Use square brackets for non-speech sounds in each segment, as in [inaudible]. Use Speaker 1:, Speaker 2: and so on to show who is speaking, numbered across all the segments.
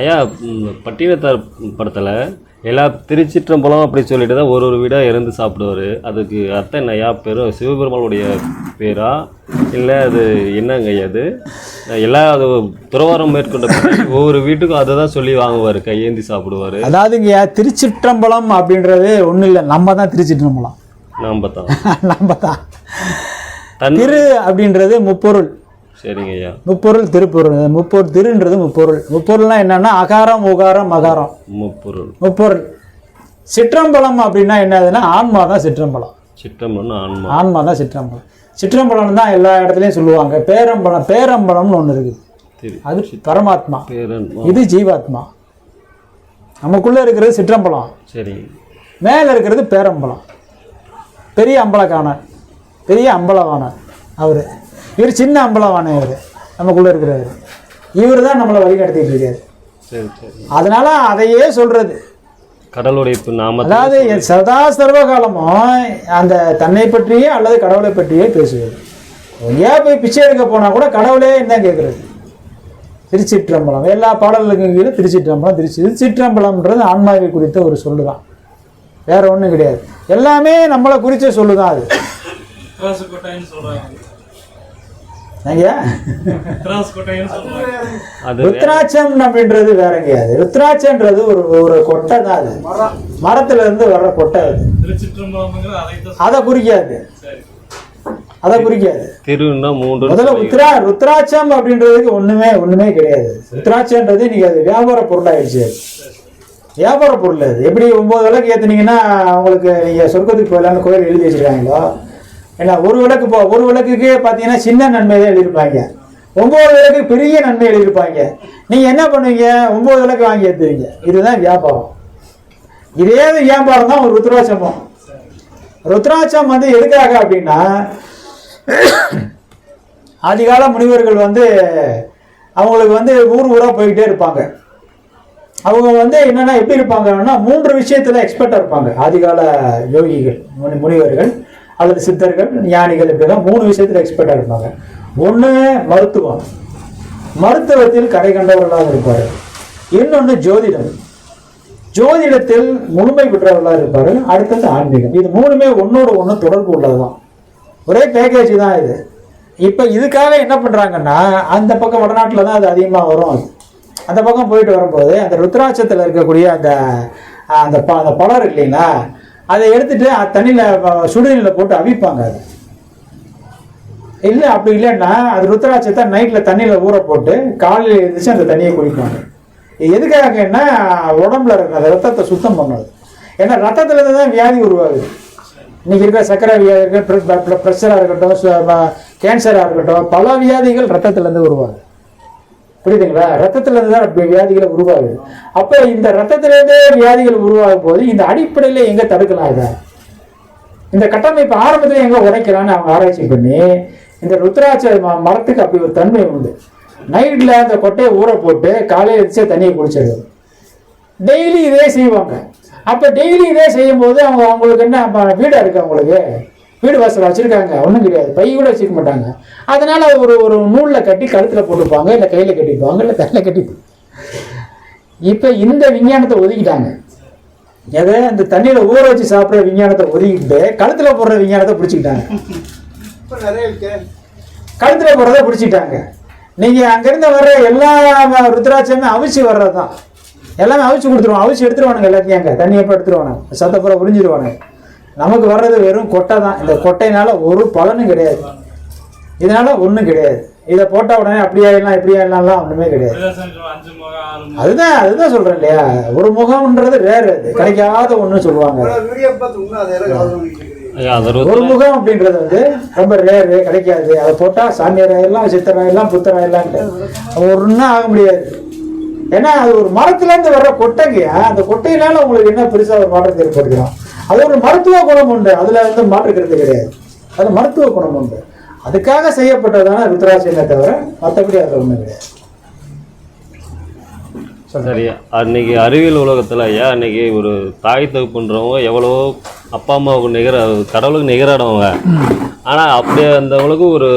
Speaker 1: ஐயா பட்டினத்தார் படத்தில் எல்லா திருச்சிற்றம்பலம் அப்படி சொல்லிட்டு தான் ஒரு ஒரு வீடாக இருந்து சாப்பிடுவார். அதுக்கு அர்த்தம் என்ன ஐயா? பெரும் சிவபெருமானுடைய பேரா? இல்லை அது என்னங்க ஐயா அது? எல்லா அது துறவாரம் மேற்கொண்ட ஒவ்வொரு வீட்டுக்கும் அதை தான் சொல்லி வாங்குவார் கையேந்தி சாப்பிடுவார்.
Speaker 2: அதாவதுங்க திருச்சிற்றம்பலம் அப்படின்றது ஒன்றும் இல்லை. நம்ம தான் திருச்சிற்றம்பலம்.
Speaker 1: நாம் தான் [laughs]
Speaker 2: நம்ம தான்
Speaker 1: தன்
Speaker 2: திரு அப்படின்றது முப்பொருள்.
Speaker 1: சரிங்க ஐயா.
Speaker 2: முப்பொருள் திருப்பொருள். முப்பொருள் திருன்றது முப்பொருள். முப்பொருள்னா என்னன்னா அகாரம் உகாரம் மகாரம்.
Speaker 1: முப்பொருள்.
Speaker 2: முப்பொருள். சிற்றம்பலம் அப்படின்னா என்னதுன்னா ஆன்மா தான் சிற்றம்பலம்.
Speaker 1: சிற்றம்பலம்னு ஆன்மா.
Speaker 2: ஆன்மா தான் சிற்றம்பலம். சிற்றம்பலம் தான் எல்லா இடத்துலையும் சொல்லுவாங்க. பேரம்பலம் பேரம்பலம்னு ஒன்று இருக்குது. அது பரமாத்மா. இது ஜீவாத்மா. நமக்குள்ளே இருக்கிறது சிற்றம்பலம்.
Speaker 1: சரிங்க
Speaker 2: மேலே இருக்கிறது பேரம்பலம். பெரிய அம்பலக்கானன் பெரிய அம்பலவாணன் அவர். இவர் சின்ன அம்பலவாணன் இவர் நமக்குள்ளே இருக்கிறவர். இவர் தான் நம்மளை வழிநடத்திட்டு இருக்காரு.
Speaker 1: சரி சரி.
Speaker 2: அதனால அதையே சொல்றது.
Speaker 1: இப்ப நாமத்தை
Speaker 2: அதாவது என் சதா சர்வ காலமும் அந்த தன்னை பற்றியே அல்லது கடவுளை பற்றியே பேசுவது. ஏன் போய் பிச்சை எடுக்க போனால் கூட கடவுளே என்ன கேட்குறது திருச்சிற்றம்பலம். எல்லா பாடல்களுக்கும் கீழே திருச்சிற்றம்பலம் திருச்சி. திருச்சிற்றம்பலம்ன்றது ஆன்மாவை குறித்த ஒரு சொல்லு தான் வேற ஒன்றும் கிடையாது. எல்லாமே நம்மளை குறித்த சொல்லு தான் அது ருத்ராட்சம் அப்படின்றது வேற எங்கேயாது ருத்ராட்சன்றது ஒரு ஒரு கொட்டை தான் அது. மரத்துல இருந்து வர்ற கொட்டை அது. அதை குறிக்காது. அதை குறிக்காது.
Speaker 1: திருன்னா மூன்று
Speaker 2: முதல்ல ருத்ரா ருத்ராட்சம் அப்படின்றதுக்கு ஒண்ணுமே ஒண்ணுமே கிடையாது. ருத்ராட்சம்ன்றது இன்னைக்கு அது வியாபார பொருளாயிடுச்சு வியாபார பொருள் அது. எப்படி ஒன்பது விளக்கு ஏத்துனீங்கன்னா உங்களுக்கு நீங்க சொர்க்கத்துக்கு போகலான்னு கோயில் எழுதி வச்சிருக்காங்களோ? ஏன்னா ஒரு விளக்கு போ ஒரு விளக்குக்கு பார்த்தீங்கன்னா சின்ன நன்மை தான் எழுதியிருப்பாங்க. ஒன்பது விளக்கு பெரிய நன்மை எழுதியிருப்பாங்க. நீங்கள் என்ன பண்ணுவீங்க? ஒன்பது விளக்கு வாங்கி எடுத்துவீங்க இதுதான் வியாபாரம். இதே வியாபாரம் தான் ஒரு ருத்ராட்சமும். ருத்ராட்சம் வந்து எதுக்காக அப்படின்னா ஆதிகால முனிவர்கள் வந்து அவங்களுக்கு வந்து ஊர் ஊராக போய்கிட்டே இருப்பாங்க. அவங்க வந்து என்னன்னா எப்படி இருப்பாங்கன்னா மூன்று விஷயத்தில் எக்ஸ்பர்ட்டாக இருப்பாங்க. ஆதிகால யோகிகள் முனிவர்கள். அல்லது சித்தர்கள் ஞானிகள் இப்படிலாம் மூணு விஷயத்துல எக்ஸ்பர்ட்டாக இருப்பாங்க. ஒன்று மருத்துவம். மருத்துவத்தில் கரை கண்டவர்களாக இருப்பார். இன்னொன்று ஜோதிடம். ஜோதிடத்தில் முழுமை பெற்றவர்களாக இருப்பார். அடுத்தது ஆன்மீகம். இது மூணுமே ஒன்றோடு ஒன்று தொடர்பு உள்ளதுதான். ஒரே பேக்கேஜ் தான் இது. இப்போ இதுக்காக என்ன பண்ணுறாங்கன்னா அந்த பக்கம் வடநாட்டில் தான் அது அதிகமாக வரும் அது. அந்த பக்கம் போயிட்டு வரும்போது அந்த ருத்ராட்சத்தில் இருக்கக்கூடிய அந்த அந்த ப அந்த படம் இருக்கு இல்லைங்களா அதை எடுத்துட்டு தண்ணியில் சுடுநீரில் போட்டு அவிப்பாங்க அது. இல்லை அப்படி இல்லைன்னா அது ருத்ராட்சத்தை நைட்டில் தண்ணியில் ஊற போட்டு காலையில் எழுந்திரிச்சு அந்த தண்ணியை குடிப்பாங்க எதுக்காகன்னா உடம்புல இருக்கிற அந்த ரத்தத்தை சுத்தம் பண்ணுறது ஏன்னா ரத்தத்துல இருந்து தான் வியாதி உருவாகுது. இன்னைக்கு இருக்கிற சர்க்கரை வியாதி ப்ரெஷராக இருக்கட்டும் கேன்சராக இருக்கட்டும் பல வியாதிகள் ரத்தத்துலேருந்து உருவாகுது. புரியுதுங்களா? ரத்தத்திலிருந்து தான் வியாதிகள் உருவாகுது. அப்போ இந்த ரத்தத்திலேருந்தே வியாதிகள் உருவாகும் போது இந்த அடிப்படையில் எங்கே தடுக்கலாம் இதை? இந்த கட்டமைப்பு ஆரம்பத்தில் எங்கே உடைக்கலாம்னு அவங்க ஆராய்ச்சி பண்ணி இந்த ருத்ராட்ச ம- மரத்துக்கு அப்படி ஒரு தன்மை உண்டு. நைட்டில் அந்த கொட்டையை ஊற போட்டு காலையில் எழுந்திரிச்சு தண்ணியை குடிச்சிடுது டெய்லி இதே செய்வாங்க. அப்போ டெய்லி இதே செய்யும் போது அவங்க அவங்களுக்கு என்ன வீடாக இருக்குது அவங்களுக்கு? வீடு வாசல் வச்சிருக்காங்க. ஒன்றும் கிடையாது. பை கூட வச்சுக்க மாட்டாங்க. அதனால ஒரு ஒரு நூலில் கட்டி கழுத்தில் போட்டுப்பாங்க இல்லை கையில் கட்டிப்பாங்க இல்லை தலையில் கட்டி இப்போ இந்த விஞ்ஞானத்தை ஒதுக்கிட்டாங்க. எதை? அந்த தண்ணியில் ஊற வச்சு சாப்பிட்ற விஞ்ஞானத்தை ஒதுக்கிட்டு கழுத்தில் போடுற விஞ்ஞானத்தை பிடிச்சிக்கிட்டாங்க. கழுத்தில் போடுறத பிடிச்சிட்டாங்க நீங்கள் அங்கேருந்து வர்ற எல்லா ருத்ராட்சமே அவிச்சு வர்றது தான் எல்லாமே அவிச்சு கொடுத்துருவான் அவிச்சு எடுத்துருவானுங்க எல்லாத்தையும் அங்கே. தண்ணியை எப்போ எடுத்துருவானுங்க? சத்தப்புறம் உறிஞ்சிருவானுங்க நமக்கு வர்றது வெறும் கொட்டை தான் இந்த கொட்டையினால ஒரு பலனும் கிடையாது. இதனால ஒன்றும் கிடையாது. இதை போட்ட உடனே அப்படி ஆயிடலாம் இப்படி ஆயிடலாம்லாம் ஒன்றுமே கிடையாது. அதுதான் அதுதான் சொல்றேன் இல்லையா? ஒரு முகம்ன்றது ரேர் அது கிடைக்காத ஒன்று சொல்லுவாங்க. ஒரு முகம் அப்படின்றது வந்து ரொம்ப ரேரு கிடைக்காது. அதை போட்டால் சாமியார் ஆயிடலாம் சித்தர் ஆயிடலாம் புத்தர் ஆயிடலான்ட்டு ஒன்றும் ஆக முடியாது. ஏன்னா அது ஒரு மரத்துலேருந்து வர்ற கொட்டைங்கயா அந்த கொட்டையினால உங்களுக்கு என்ன பெருசாக ஒரு மாற்றத்தை ஏற்படுத்தலாம் அது ஒரு மருத்துவ குணம் உண்டு. அதில் வந்து மாற்றுக்கிறது கிடையாது. அது மருத்துவ குணம் உண்டு. அதுக்காக செய்யப்பட்டதான ருத்ராட்சமே தவிர மற்றபடி அதில் ஒன்றும் கிடையாது.
Speaker 1: சரி அன்னைக்கு அறிவியல் உலகத்தில் ஐயா அன்னைக்கு ஒரு தாய் தகுப்புன்றவங்க எவ்வளவோ அப்பா அம்மாவுக்கு நிகர கடவுளுக்கு நிகரானவங்க. ஆனால் அப்படியே அந்தவங்களுக்கு ஒரு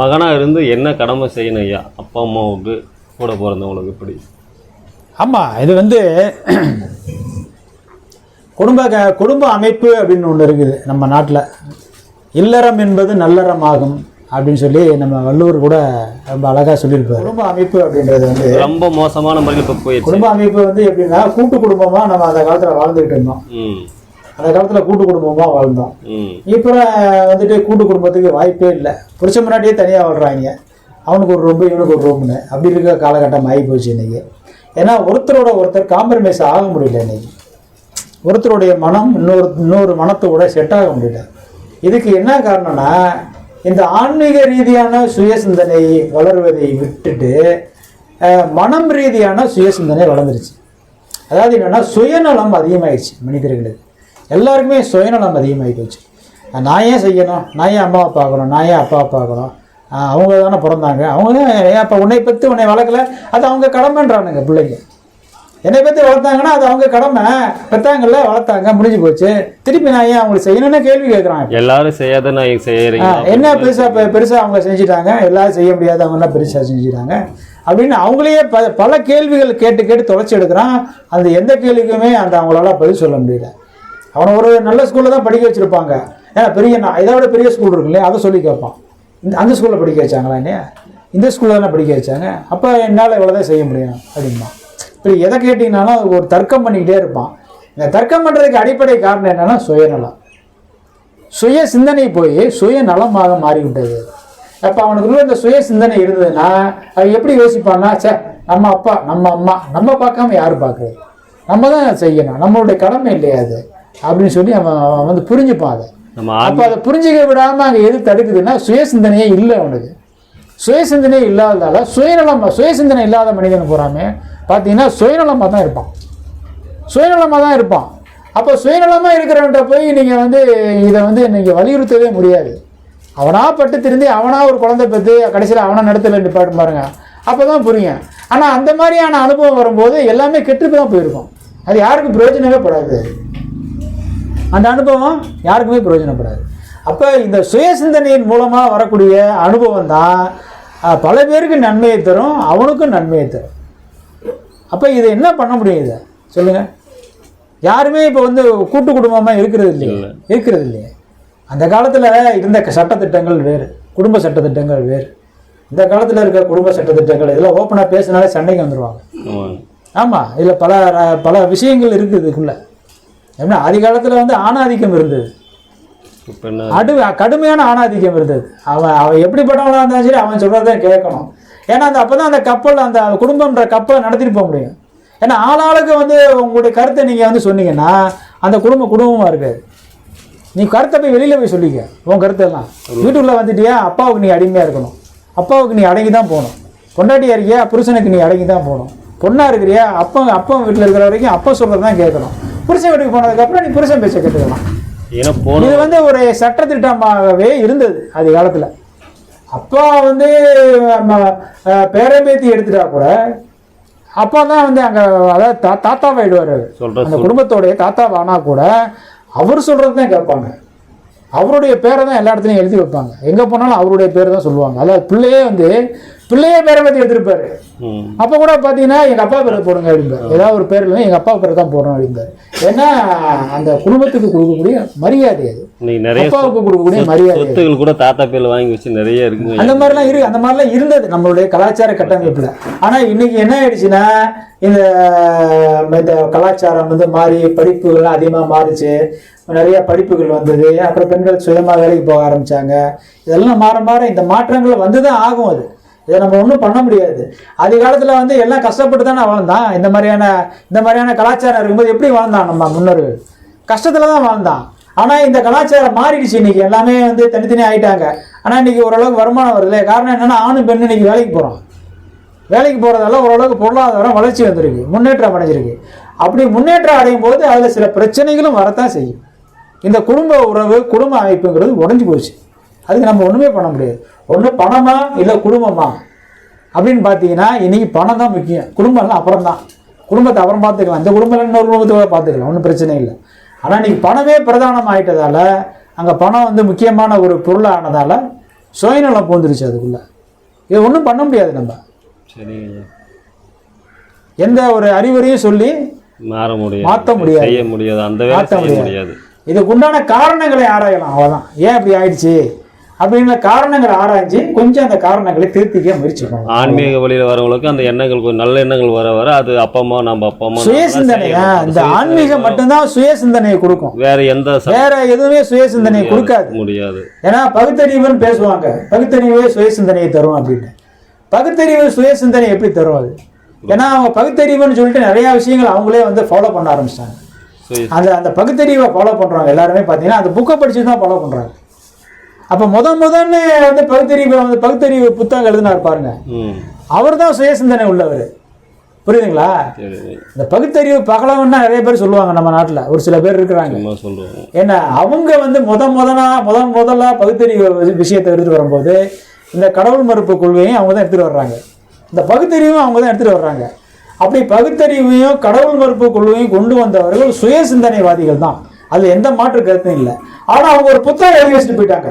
Speaker 1: மகனாக இருந்து என்ன கடமை செய்யணும் ஐயா? அப்பா அம்மாவுக்கு கூட பிறந்தவங்களுக்கு இப்படி.
Speaker 2: ஆமாம் இது வந்து குடும்ப க- குடும்ப அமைப்பு அப்படின்னு ஒன்று இருக்குது நம்ம நாட்டில். இல்லறம் என்பது நல்லறம் ஆகும் அப்படின்னு சொல்லி நம்ம வள்ளுவர் கூட ரொம்ப அழகாக சொல்லியிருப்பார். குடும்ப அமைப்பு அப்படின்றது வந்து
Speaker 1: ரொம்ப மோசமான முறையில் இப்போ போயிடுச்சு.
Speaker 2: குடும்ப அமைப்பு வந்து எப்படின்னா கூட்டு குடும்பமாக நம்ம அந்த காலத்தில் வாழ்ந்துக்கிட்டு இருந்தோம்.
Speaker 1: ம்.
Speaker 2: அந்த காலத்தில் கூட்டு குடும்பமாக வாழ்ந்தோம்.
Speaker 1: ம்.
Speaker 2: இப்போ வந்துட்டு கூட்டு குடும்பத்துக்கு வாய்ப்பே இல்லை. புருஷ முன்னாடியே தனியாக வாழ்கிறாங்க அவனுக்கு ஒரு ரூம் இவனுக்கு ஒரு ரூம்னு அப்படி இருக்க காலகட்டம் ஆகி போச்சு இன்னைக்கு. ஏன்னா ஒருத்தரோட ஒருத்தர் காம்ப்ரமைஸ் ஆக முடியல இன்னைக்கு. ஒருத்தருடைய மனம் இன்னொரு இன்னொரு மனத்தோட செட் ஆக முடியல இதுக்கு என்ன காரணம்னா இந்த ஆன்மீக ரீதியான சுய சிந்தனை வளருவதை விட்டுட்டு மனம் ரீதியான சுய சிந்தனை வளர்ந்துருச்சு. அதாவது என்னென்னா சுயநலம் அதிகமாகிடுச்சு மனிதர்களுக்கு. எல்லாருக்குமே சுயநலம் அதிகமாகி போச்சு. நான் ஏன் செய்யணும்? நான் ஏன் அம்மாவை பார்க்கணும்? நான் ஏன் அப்பாவை பார்க்கணும்? அவங்க தானே பிறந்தாங்க. அவங்க தான் ஏன் அப்போ உன்னை பற்றி உன்னை வளர்க்கல? அது அவங்க கடமைன்றானுங்க பிள்ளைங்க. என்னை பற்றி வளர்த்தாங்கன்னா அது அவங்க கடமை. பெற்றாங்கல்ல வளர்த்தாங்க முடிஞ்சு போச்சு. திருப்பி நான் ஏன் அவங்களுக்கு செய்யணும்னு கேள்வி கேட்குறான்
Speaker 1: எல்லாரும் செய்யாத நான் செய்யறீங்க.
Speaker 2: என்ன பெருசா பெ- பெருசா அவங்க செஞ்சிட்டாங்க? எல்லாரும் செய்ய முடியாத அவங்க எல்லாம் பெருசா செஞ்சிட்டாங்க. அப்படின்னு அவங்களையே ப பல கேள்விகள் கேட்டு கேட்டு தொலைச்சி எடுக்கிறான். அந்த எந்த கேள்விக்குமே அந்த அவங்களால பதில் சொல்ல முடியல. அவனை ஒரு நல்ல ஸ்கூல்ல தான் படிக்க வச்சிருப்பாங்க. ஏன்னா பெரிய நான் இதை விட பெரிய ஸ்கூல் இருக்கு இல்லையா அதை சொல்லி கேட்பான். இந்த அந்த ஸ்கூல்ல படிக்க வச்சாங்களா என்ன இந்த ஸ்கூல்ல தானே படிக்க வச்சாங்க. அப்போ என்னால் இவ்வளோதான் செய்ய முடியும் அப்படிமா இப்படி எதை கேட்டிங்கனாலும் அது ஒரு தர்க்கம் பண்ணிக்கிட்டே இருப்பான். இந்த தர்க்கம் பண்ணுறதுக்கு அடிப்படை காரணம் என்னன்னா சுயநலம். சுய சிந்தனை போய் சுய நலமாக மாறிவிட்டது. அப்போ அவனுக்குள்ள இந்த சுய சிந்தனை இருந்ததுன்னா அவன் எப்படி யோசிப்பான்னா சே நம்ம அப்பா நம்ம அம்மா நம்ம பார்க்காம யார் பார்க்குறது? நம்ம தான் செய்யணும். நம்மளுடைய கடமை இல்லையா அது? அப்படின்னு சொல்லி அவன் அவன் வந்து புரிஞ்சுப்பான் அதை.
Speaker 1: நம்ம
Speaker 2: அப்போ அதை புரிஞ்சுக்க விடாமல் அங்கே எது தடுக்குதுன்னா சுய சிந்தனையே இல்லை அவனுக்கு. சுய சிந்தனையே இல்லாததால சுயநலம் சுய சிந்தனை இல்லாத மனிதன் பூராமே பார்த்தீங்கன்னா சுயநலமாக தான் இருப்பான். சுயநலமாக தான் இருப்பான். அப்போ சுயநலமாக இருக்கிறவன்ட்ட போய் நீங்கள் வந்து இதை வந்து நீங்கள் வலியுறுத்தவே முடியாது. அவனாக பட்டு திருந்தி அவனாக ஒரு குழந்தை பெற்று கடைசியில் அவனை நடத்தல நிப்பாட்டு பாருங்க. அப்போ தான் புரியும் ஆனால் அந்த மாதிரியான அனுபவம் வரும்போது எல்லாமே கெட்டுக்கு தான் போயிருக்கும். அது யாருக்கும் பிரயோஜனமே படாது. அந்த அனுபவம் யாருக்குமே பிரயோஜனப்படாது அப்போ இந்த சுய சிந்தனையின் மூலமாக வரக்கூடிய அனுபவம் தான் பல பேருக்கு நன்மையை தரும் அவனுக்கும் நன்மையை தரும். அப்போ இதை என்ன பண்ண முடியும் இதை? சொல்லுங்கள் யாருமே இப்போ வந்து கூட்டு குடும்பமாக இருக்கிறது இல்லையே. இருக்கிறது இல்லையே. அந்த காலத்தில் இருந்த சட்டத்திட்டங்கள் வேறு குடும்ப சட்டத்திட்டங்கள் வேறு. இந்த காலத்தில் இருக்க குடும்ப சட்டத்திட்டங்கள் இதெல்லாம் ஓப்பனாக பேசினாலே சண்டைக்கு வந்துடுவாங்க ஆமாம் இதில் பல பல விஷயங்கள் இருக்குது இதுக்குள்ள. எப்படின்னா ஆதி காலத்தில் வந்து ஆணாதிக்கம் இருந்தது. அடு கடுமையான ஆணாதிக்கம் இருந்தது. அவன் அவன் எப்படிப்பட்டவனாக இருந்தாலும் சரி அவன் சொல்கிறத கேட்கணும். ஏன்னா அந்த அப்போ தான் அந்த கப்பல் அந்த குடும்பம்ன்ற கப்பலை நடத்திட்டு போக முடியும். ஏன்னா ஆளாளுக்கு வந்து உங்களுடைய கருத்தை நீங்கள் வந்து சொன்னீங்கன்னா அந்த குடும்பம் குடும்பமாக இருக்காது நீ கருத்தை போய் வெளியில் போய் சொல்லிக்க. உன் கருத்தெல்லாம். வீட்டுக்குள்ளே வந்துட்டியா? அப்பாவுக்கு நீ அடிமையாக இருக்கணும். அப்பாவுக்கு நீ அடங்கி தான் போகணும். பொண்டாட்டியா இருக்கியா? புருஷனுக்கு நீ அடங்கி தான் போகணும். பொண்ணா இருக்கிறியா? அப்பா அப்பா வீட்டில் இருக்கிற வரைக்கும் அப்பா சொல்கிறது தான் கேட்கணும். புருஷன் வீட்டுக்கு போனதுக்கப்புறம் நீ புருஷன் பேச்ச கேட்டுக்கலாம். இது வந்து ஒரு சட்டத்திட்டமாகவே இருந்தது அது காலத்தில் அப்பா வந்து பேரம்பேத்தி எடுத்துட்டா கூட அப்பா தான் வந்து அங்கே அதாவது தா தாத்தாவாயிடுவார். அந்த குடும்பத்தோடைய தாத்தாவானா கூட அவர் சொல்கிறது தான் கேட்பாங்க. அவருடைய பேரை தான் எல்லா இடத்துலையும் எழுதி வைப்பாங்க. எங்கே போனாலும் அவருடைய பேர் தான் சொல்லுவாங்க. அதாவது பிள்ளையே வந்து பிள்ளையே பேரம்பேத்தி எடுத்திருப்பாரு.
Speaker 1: ம்.
Speaker 2: அப்போ கூட பார்த்தீங்கன்னா எங்கள் அப்பா பேரை போடுங்க அப்படிம்பார். ஏதாவது ஒரு பேர் இல்லை எங்கள் அப்பா பேரை தான் போடுறோம் அப்படிம்பார். ஏன்னா அந்த குடும்பத்துக்கு கொடுக்கக்கூடிய மரியாதை அது.
Speaker 1: நிறைய
Speaker 2: அப்பாவுக்கு கொடுக்கக்கூடிய மரியாதை
Speaker 1: கூட தாத்தா பேர்ல வாங்கி வச்சு நிறைய இருக்குங்க
Speaker 2: அந்த மாதிரிலாம் இருக்கு. அந்த மாதிரிலாம் இருந்தது நம்மளுடைய கலாச்சார கட்டமைப்பில். ஆனால் இன்னைக்கு என்ன ஆயிடுச்சுன்னா இந்த இந்த கலாச்சாரம் வந்து மாறி படிப்புகள்லாம் அதிகமாக மாறுச்சு. நிறைய படிப்புகள் வந்தது. அப்புறம் பெண்கள் சுயமாக வேலைக்கு போக ஆரம்பிச்சாங்க. இதெல்லாம் மாற மாற இந்த மாற்றங்கள் வந்து தான் ஆகும் அது. இதை நம்ம ஒன்றும் பண்ண முடியாது. ஆதி காலத்தில் வந்து எல்லாம் கஷ்டப்பட்டு தானே வாழ்ந்தான். இந்த மாதிரியான இந்த மாதிரியான கலாச்சாரம் இருக்கும்போது எப்படி வாழ்ந்தான் நம்ம முன்னோர்கள்? கஷ்டத்தில் தான் வாழ்ந்தான். ஆனால் இந்த கலாச்சாரம் மாறிடுச்சு. இன்னைக்கு எல்லாமே வந்து தனித்தனியாக ஆகிட்டாங்க ஆனால் இன்னைக்கு ஓரளவுக்கு வருமானம் வருது. காரணம் என்னென்னா ஆணும் பெண்ணு இன்னைக்கு வேலைக்கு போகிறோம் வேலைக்கு போகிறதால ஓரளவுக்கு பொருளாதாரம் வளர்ச்சி வந்திருக்கு. முன்னேற்றம் அடைஞ்சிருக்கு. அப்படி முன்னேற்றம் அடையும் போது அதில் சில பிரச்சனைகளும் வரத்தான் செய்யும். இந்த குடும்ப உறவு குடும்ப அமைப்புங்கிறது உடஞ்சி போச்சு. அதுக்கு நம்ம ஒன்றுமே பண்ண முடியாது. ஒன்று பணமா இல்லை குடும்பமா? அப்படின்னு பார்த்தீங்கன்னா இன்னைக்கு பணம் தான் முக்கியம். குடும்பம்லாம் அப்புறம் தான் குடும்பத்தை அப்புறம் பார்த்துக்கலாம். இந்த குடும்பம் இன்னொரு குடும்பத்தை பார்த்துக்கலாம். ஒன்றும் பிரச்சனை இல்லை. ஆனால் இன்னைக்கு பணமே பிரதானம் ஆயிட்டதால அங்கே பணம் வந்து முக்கியமான ஒரு பொருளானதால சுயநலம் பூந்துருச்சு அதுக்குள்ள. இது ஒன்றும் பண்ண முடியாது நம்ம. எந்த ஒரு அறிவுரையும் சொல்லி
Speaker 1: மாற முடியாது.
Speaker 2: மாத்த முடியாது.
Speaker 1: செய்ய முடியாது. அந்த செய்ய
Speaker 2: முடியாது. இதுக்கு உண்டான காரணங்களை ஆராயலாம். அவ்வளோதான் ஏன் இப்படி ஆயிடுச்சு? அப்படின்ற காரணங்களை ஆராய்ஞ்சு கொஞ்சம் அந்த காரணங்களை திருத்திக்க முயற்சி பண்ணலாம்
Speaker 1: ஆன்மீக வழியில் வரவங்களுக்கு அந்த எண்ணங்கள் கொஞ்சம் நல்ல எண்ணங்கள் வர வர அது அப்பா அம்மா நம்ம அப்பா அம்மா
Speaker 2: சுய
Speaker 1: நம்மளாம்
Speaker 2: சிந்தனை
Speaker 1: செய்யணும்.
Speaker 2: ஆ,
Speaker 1: அந்த
Speaker 2: இந்த ஆன்மீகம் மட்டும்தான் சுய சிந்தனையை கொடுக்கும்.
Speaker 1: வேற எந்த
Speaker 2: வேற எதுவுமே சுய சிந்தனையை கொடுக்காது.
Speaker 1: முடியாது.
Speaker 2: ஏன்னா பகுத்தறிவுன்னு பேசுவாங்க. பகுத்தறிவே சுய சிந்தனையை தரும் அப்படின்னு. பகுத்தறிவு சுய சிந்தனை எப்படி தரும் அது? ஏன்னா அவங்க பகுத்தறிவுன்னு சொல்லிட்டு நிறைய விஷயங்கள் அவங்களே வந்து ஃபாலோ பண்ண ஆரம்பிச்சிட்டாங்க.
Speaker 1: சுய-
Speaker 2: அந்த அந்த பகுத்தறிவை ஃபாலோ பண்றவங்க எல்லாருமே பார்த்தீங்கன்னா அந்த புக்கை படிச்சு தான் ஃபாலோ பண்றாங்க. அப்போ முத முதன்னு வந்து பகுத்தறிவு வந்து பகுத்தறிவு புத்தகம் எழுதினார் பாருங்க. அவர் தான் சுய சிந்தனை உள்ளவர். புரியுதுங்களா? இந்த பகுத்தறிவு பகலவன்னா நிறைய பேர் சொல்லுவாங்க நம்ம நாட்டில். ஒரு சில பேர் இருக்கிறாங்க. ஏன்னா அவங்க வந்து முத முதலா முத முதலா பகுத்தறிவு விஷயத்தை எடுத்துட்டு வரும்போது இந்த கடவுள் மறுப்பு கொள்கையும் அவங்க தான் எடுத்துட்டு வர்றாங்க. இந்த பகுத்தறிவும் அவங்க தான் எடுத்துட்டு வர்றாங்க. அப்படி பகுத்தறிவையும் கடவுள் மறுப்பு கொள்கையும் கொண்டு வந்தவர்கள் சுய சிந்தனைவாதிகள் தான். அதுல எந்த மாற்று கருத்தும் இல்லை. ஆனா அவங்க ஒரு புத்தகம் எழுதி வச்சுட்டு போயிட்டாங்க.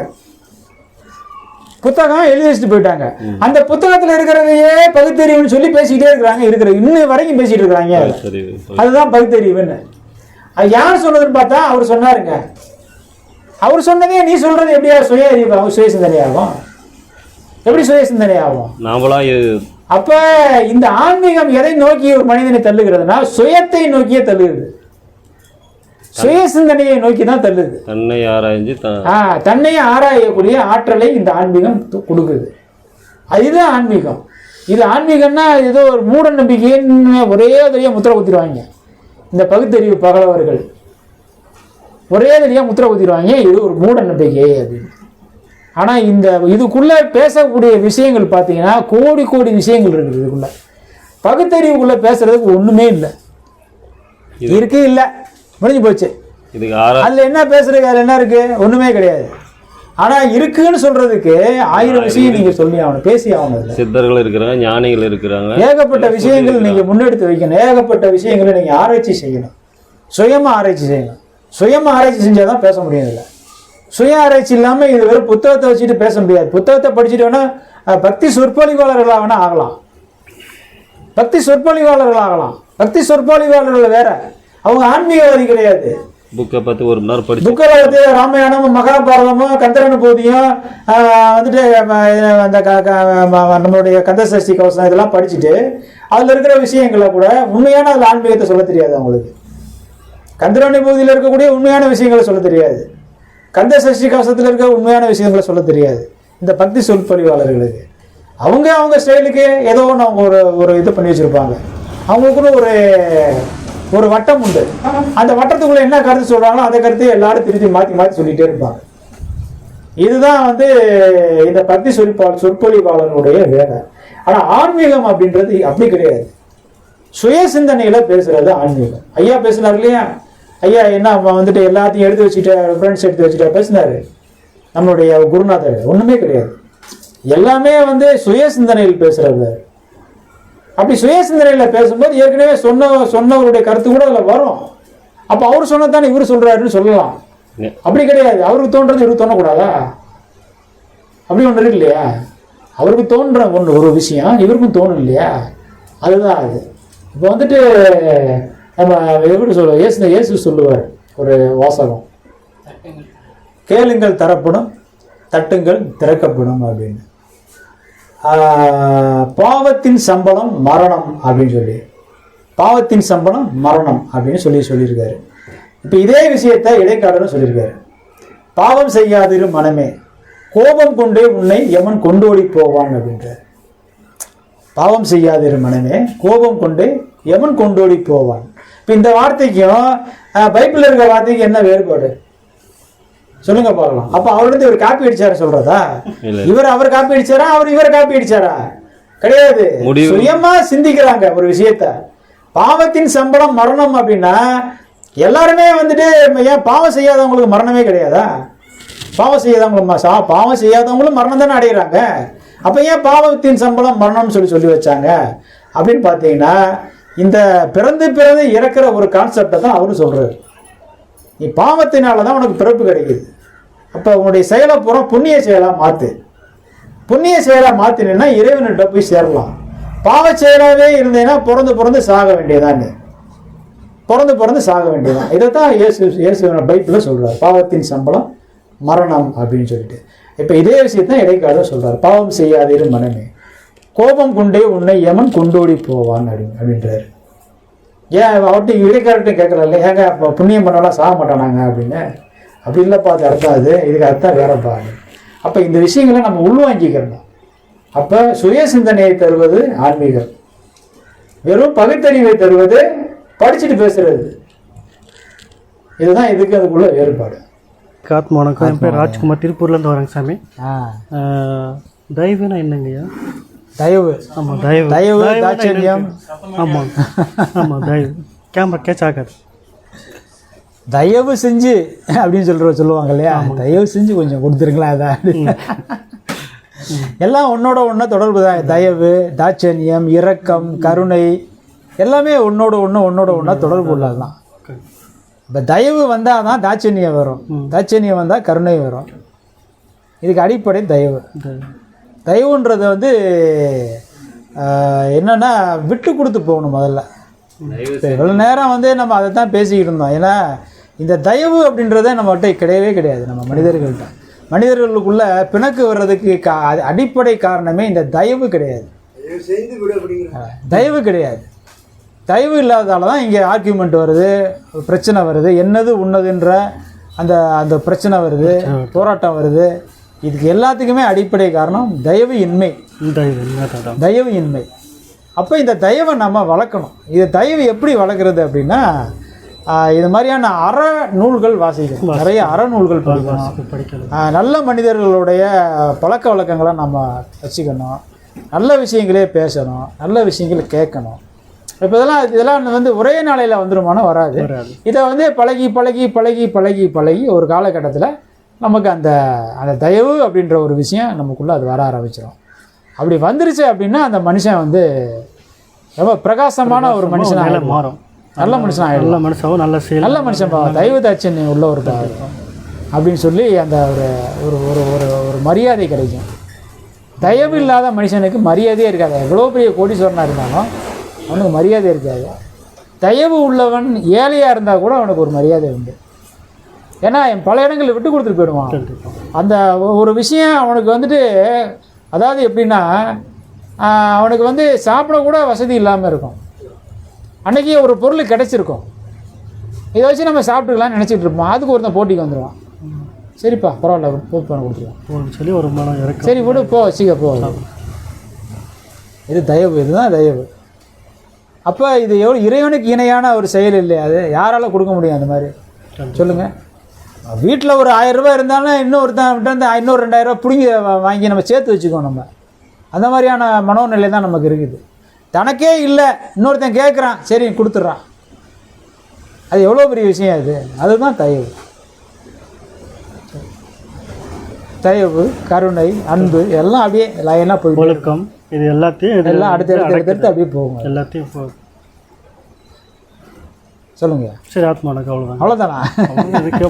Speaker 2: புத்தகம் எழுதி வச்சுட்டு போயிட்டாங்க. அந்த புத்தகத்துல இருக்கிறதையே பகுத்தறிவுன்னு சொல்லி பேசிக்கிட்டே இருக்கிறாங்க இருக்கிற இன்னும் வரைக்கும் பேசிட்டு இருக்கிறாங்க. அதுதான் பகுத்தறிவுன்னு. அது யார் சொன்னதுன்னு பார்த்தா அவர் சொன்னாருங்க. அவர் சொன்னதே நீ சொல்றது எப்படியா சுய அறிவு ஆகும் சுய சிந்தனை ஆகும்? எப்படி சுய சிந்தனை ஆகும்?
Speaker 1: நாமளா
Speaker 2: அப்ப இந்த ஆன்மீகம் எதை நோக்கி ஒரு மனிதனை தள்ளுகிறதுனா சுயத்தை நோக்கியே தள்ளுகிறது. சுய சிந்தனையை நோக்கி தான் தள்ளுது.
Speaker 1: தன்னை ஆராய்ஞ்சு த
Speaker 2: ஆ, தன்னை ஆராயக்கூடிய ஆற்றலை இந்த ஆன்மீகம் கொடுக்குது. அதுதான் ஆன்மீகம். இது ஆன்மீகம்னா ஏதோ ஒரு மூட நம்பிக்கைன்னு ஒரே தடியாக முத்திரை குத்திடுவாங்க. இந்த பகுத்தறிவு பகலவர்கள். ஒரே தடியாக முத்திரை குத்திடுவாங்க. இது ஒரு மூட நம்பிக்கை அப்படின்னு ஆனால் இந்த இதுக்குள்ளே பேசக்கூடிய விஷயங்கள் பார்த்தீங்கன்னா கோடி கோடி விஷயங்கள் இருக்குது இதுக்குள்ள. பகுத்தறிவுக்குள்ளே பேசுறதுக்கு ஒன்றுமே இல்லை. இருக்கு இல்லை. முடிஞ்சு போச்சு.
Speaker 1: இதுக்கு
Speaker 2: அதுல என்ன பேசுறதுக்கு அதுல என்ன இருக்கு? ஒண்ணுமே கிடையாது. ஆனா இருக்குன்னு சொல்றதுக்கு ஆயிரம் விஷயம் நீங்க சொல்லி ஆகணும் பேசி ஆகணும்.
Speaker 1: சித்தர்கள் இருக்கிறாங்க ஞானிகள் இருக்கிறாங்க.
Speaker 2: ஏகப்பட்ட விஷயங்கள் நீங்க முன்னெடுத்து வைக்கணும். ஏகப்பட்ட விஷயங்களை நீங்க ஆராய்ச்சி செய்யணும். சுயமா ஆராய்ச்சி செய்யணும். சுயமா ஆராய்ச்சி செஞ்சாதான் பேச முடியும் இதுல. சுய ஆராய்ச்சி இல்லாம இது வெறும் புத்தகத்தை வச்சுட்டு பேச முடியாது. புத்தகத்தை படிச்சுட்டு வேணா அஹ், பக்தி சொற்பொழிவாளர்களா வேணா ஆகலாம் பக்தி சொற்பொழிவாளர்கள் ஆகலாம் பக்தி சொற்பொழிவாளர்கள் வேற. அவங்க ஆன்மீகவாதி கிடையாது.
Speaker 1: புக்கை பத்தி ஒரு மணி நேரம் படிச்சு
Speaker 2: புக்கில் வந்து ராமாயணமும் மகாபாரதமும் கந்தரனுபூதியும் ஆஹ், வந்துட்டு அந்த நம்மளுடைய கந்தசஷ்டி கவசம் இதெல்லாம் படிச்சுட்டு அதில் இருக்கிற விஷயங்களை கூட உண்மையான அதில் ஆன்மீகத்தை சொல்ல தெரியாது அவங்களுக்கு. கந்தரனுபூதியில் இருக்கக்கூடிய உண்மையான விஷயங்களை சொல்ல தெரியாது. கந்த சஷ்டி கவசத்தில் இருக்க உண்மையான விஷயங்களை சொல்ல தெரியாது. இந்த பக்தி சொற்பொழிவாளர்களுக்கு அவங்க அவங்க ஸ்டைலுக்கு ஏதோ ஒன்று அவங்க ஒரு ஒரு இது பண்ணி வச்சுருப்பாங்க. அவங்களுக்குன்னு ஒரு ஒரு வட்டம் உண்டு. அந்த வட்டத்துக்குள்ள என்ன கருத்து சொல்றாங்களோ அந்த கருத்தை எல்லாரும் திருப்பி மாற்றி மாற்றி சொல்லிட்டே இருப்பாங்க. இதுதான் வந்து இந்த பக்தி சொற்பொழி சொற்பொழிவாளனுடைய வேலை. ஆனால் ஆன்மீகம் அப்படின்றது அப்படி கிடையாது. சுய சிந்தனையில பேசுறது ஆன்மீகம். ஐயா பேசினார் இல்லையா? ஐயா என்ன அவன் வந்துட்டு எல்லாத்தையும் எடுத்து வச்சுட்டு ஃப்ரெண்ட்ஸ் எடுத்து வச்சுட்டா பேசினாரு. நம்மளுடைய குருநாதர். ஒண்ணுமே கிடையாது. எல்லாமே வந்து சுய சிந்தனையில் பேசுறது. அப்படி சுய சிந்தனையில பேசும்போது ஏற்கனவே சொன்ன சொன்னவருடைய கருத்து கூட அதுல வரும். அப்போ அவர் சொன்னதானே இவர் சொல்றாருன்னு சொல்லலாம். அப்படி கிடையாது. அவருக்கு தோன்றது இவருக்கு தோணக்கூடாதா? அப்படி ஒன்று இருக்கு இல்லையா? அவருக்கு தோன்ற ஒன்று ஒரு விஷயம் இவருக்கும் தோணும் இல்லையா? அதுதான் அது. இப்போ வந்துட்டு நம்ம எப்படி சொல்லுவோம் இயேசு இயேசு சொல்லுவார் ஒரு வாசகம். கேளுங்கள் தரப்படும் தட்டுங்கள் திறக்கப்படும் அப்படின்னு. பாவத்தின் சம்பளம் மரணம் அப்படின்னு சொல்லி. பாவத்தின் சம்பளம் மரணம் அப்படின்னு சொல்லி சொல்லியிருக்காரு. இப்போ இதே விஷயத்தை இடைக்காடலும் சொல்லியிருக்காரு. பாவம் செய்யாதிரு மனமே கோபம் கொண்டே உன்னை எவன் ஓடி போவான் அப்படின்றார். பாவம் செய்யாதிரு மனமே கோபம் கொண்டு எவன் ஓடி போவான். இப்போ இந்த வார்த்தைக்கும் அஹ், இருக்கிற வார்த்தைக்கு என்ன வேறுபாடு? சொல்லுங்க பார்க்கலாம். அப்ப அவர்கிட்ட இவர் காப்பி அடிச்சாரு சொல்றதா. இவர் அவர் காப்பி அடிச்சாரா? அவர் இவர் காப்பி அடிச்சாரா? கிடையாது. சுயமா சிந்திக்கிறாங்க ஒரு விஷயத்த. பாவத்தின் சம்பளம் மரணம் அப்படின்னா எல்லாருமே வந்துட்டு ஏன் பாவம் செய்யாதவங்களுக்கு மரணமே கிடையாதா? பாவம் செய்யாதவங்களும் சா- பாவம் செய்யாதவங்களும் மரணம் தானே அடைகிறாங்க. அப்ப ஏன் பாவத்தின் சம்பளம் மரணம்னு சொல்லி சொல்லி வச்சாங்க? அப்படின்னு பார்த்தீங்கன்னா இந்த பிறந்து பிறந்து இறக்குற ஒரு கான்செப்டை தான் அவரும் சொல்றாரு. நீ பாவத்தினால தான் உனக்கு பிறப்பு கிடைக்குது. அப்போ உங்களுடைய செயலை பூரா புண்ணிய செயலாக மாற்று புண்ணிய செயலாக மாற்றினா இறைவன்கிட்ட போய் சேரலாம். பாவ செயலாகவே இருந்தேன்னா பிறந்து பிறந்து சாக வேண்டியதான் பிறந்து பிறந்து சாக வேண்டியதான். தான் இயேசு இயேசு பைப்பில் சொல்கிறார் பாவத்தின் சம்பளம் மரணம் அப்படின்னு சொல்லிட்டு. இப்போ இதே விஷயத்தான் இடைக்கால சொல்கிறார் பாவம் செய்யாதீரு மனமே. கோபம் கொண்டே உன்னை யமன் கொண்டோடி போவான் அப்படின்னு அப்படின்றாரு. ஏன் அவர்கிட்ட இடைக்காரர்கிட்ட கேட்கல ஏங்க அப்போ புண்ணியம் பண்ணலாம் சாக மாட்டானாங்க அப்படின்னு. அப்படி இல்லைப்பா அது அர்த்தம் அது. இதுக்கு அர்த்தம் வேறப்பா அப்போ இந்த விஷயங்களை நம்ம உள்வாங்கிக்கிறணும். அப்போ சுய சிந்தனையை தருவது ஆன்மீகம். வெறும் பகுத்தறிவை தருவது படிச்சுட்டு பேசுறது. இதுதான் இதுக்கு அதுக்குள்ள வேறுபாடு.
Speaker 3: ஆத்மா வணக்கம் என் பேர் ராஜ்குமார் திருப்பூர்லேருந்து வரேங்க சாமி. தயவுனா என்னங்கய்யா?
Speaker 2: தயவு.
Speaker 3: ஆமாம் தயவு.
Speaker 2: தயவு
Speaker 3: ஆமாம் ஆமாம் தயவு. கேமரா கேட்ச் ஆகாது.
Speaker 2: தயவு செஞ்சு அப்படின்னு சொல்ற சொல்லுவாங்க இல்லையா? தயவு செஞ்சு கொஞ்சம் கொடுத்துருங்களேன் அதான் எல்லாம் ஒன்னோட ஒன்றா தொடர்பு தான். தயவு தாட்சண்யம் இரக்கம் கருணை எல்லாமே ஒன்னோட ஒன்று ஒன்னோட ஒன்றா தொடர்பு உள்ளது தான் இப்போ தயவு வந்தால் தான் தாட்சண்யம் வரும். தாட்சண்யம் வந்தால் கருணை வரும். இதுக்கு அடிப்படை தயவு.
Speaker 3: தயவு.
Speaker 2: தயவுன்றது வந்து என்னன்னா விட்டு கொடுத்து போகணும் முதல்ல. இவ்வளோ நேரம் வந்து நம்ம அதை தான் பேசிக்கிட்டு இருந்தோம். ஏன்னா இந்த தயவு அப்படின்றதே நம்மகிட்ட கிடையவே கிடையாது நம்ம மனிதர்கள்ட்ட. மனிதர்களுக்குள்ள பிணக்கு வர்றதுக்கு கா அடிப்படை காரணமே இந்த தயவு கிடையாது.
Speaker 4: தயவு செய்து விடு அப்படிங்கிற.
Speaker 2: தயவு கிடையாது. தயவு இல்லாததால தான் இங்கே ஆர்கியூமெண்ட் வருது பிரச்சனை வருது. என்னது உன்னதுன்ற அந்த அந்த பிரச்சனை வருது போராட்டம் வருது. இதுக்கு எல்லாத்துக்குமே அடிப்படை காரணம் தயவு இன்மை.
Speaker 3: தயவு
Speaker 2: இன்மை. அப்போ இந்த தயவை நம்ம வளர்க்கணும். இது தயவு எப்படி வளர்க்குறது அப்படின்னா இது மாதிரியான அற நூல்கள் வாசிக்கணும் நிறைய அற நூல்கள் படிக்கணும். நல்ல மனிதர்களுடைய பழக்க வழக்கங்களை நம்ம வச்சுக்கணும். நல்ல விஷயங்களே பேசணும். நல்ல விஷயங்களை கேட்கணும். இப்போ இதெல்லாம் இதெல்லாம் வந்து ஒரே நாளையில் வந்துருமானா வராது. இதை வந்து பழகி பழகி பழகி பழகி பழகி ஒரு காலகட்டத்தில் நமக்கு அந்த அந்த தயவு அப்படின்ற ஒரு விஷயம் நமக்குள்ளே அது வர ஆரம்பிச்சிடும் அப்படி வந்துருச்சு அப்படின்னா அந்த மனுஷன் வந்து ரொம்ப பிரகாசமான ஒரு மனுஷனாக
Speaker 3: நிலை மாறும்.
Speaker 2: நல்ல மனுஷன் ஆகிடும்
Speaker 3: நல்ல மனுஷாவும் நல்ல செயல்.
Speaker 2: நல்ல மனுஷன் பாவம் தயவு தாட்சண்யம் உள்ள ஒரு பாவம் அப்படின்னு சொல்லி அந்த ஒரு ஒரு ஒரு ஒரு ஒரு மரியாதை கிடைக்கும். தயவு இல்லாத மனுஷனுக்கு மரியாதையே இருக்காது. எவ்வளோ பெரிய கோடீஸ்வரனாக இருந்தாலும் அவனுக்கு மரியாதை இருக்காது. தயவு உள்ளவன் ஏழையாக இருந்தால் கூட அவனுக்கு ஒரு மரியாதை உண்டு. ஏன்னா என் பல இடங்களில் விட்டு கொடுத்துட்டு போயிடுவான். அந்த ஒரு விஷயம் அவனுக்கு வந்துட்டு அதாவது எப்படின்னா அவனுக்கு வந்து சாப்பிட கூட வசதி இல்லாமல் இருக்கும். அன்னைக்கு ஒரு பொருள் கிடைச்சிருக்கும். இதை வச்சு நம்ம சாப்பிட்டுக்கலாம்னு நினச்சிட்டு இருப்போம். அதுக்கு ஒருத்தன் போட்டிக்கு வந்துடுவான் சரிப்பா பரவாயில்ல போ பண்ண கொடுத்துருவான்
Speaker 3: போகணும்னு சொல்லி ஒரு மனம் இறக்கம்.
Speaker 2: சரி விடு போ சீக்கிரம் போ. இது தயவு இதுதான் தயவு. அப்போ இது எவ்வளோ இறைவனுக்கு இணையான ஒரு செயல் இல்லையா அது? யாரால கொடுக்க முடியும் அந்த மாதிரி? சொல்லுங்க. வீட்டில் ஒரு ஆயிரம் ரூபாய் இருந்தாலும் இன்னொருத்தன் இன்னொரு ரெண்டாயிரம் ரூபாய் பிடுங்கி வாங்கி நம்ம சேர்த்து வச்சுக்கோம் நம்ம. அந்த மாதிரியான மனோநிலை தான் நமக்கு இருக்குது. தனக்கே இல்லை. இன்னொருத்தன் கேட்குறான் சரி கொடுத்துட்றான். அது எவ்வளோ பெரிய விஷயம் அது? அதுதான் தயவு. தயவு கருணை அன்பு எல்லாம் அப்படியே லைனாக போயிட்டு
Speaker 3: ஒழுக்கம் இது எல்லாத்தையும்
Speaker 2: எல்லாம் அடுத்து அடுத்து அடுத்து அடுத்து அப்படியே போகும்.
Speaker 3: எல்லாத்தையும் போ-
Speaker 2: சொல்லுங்க.
Speaker 3: சரி ஆத்மா வணக்கம் அவ்வளோதான்
Speaker 2: அவ்வளோதானா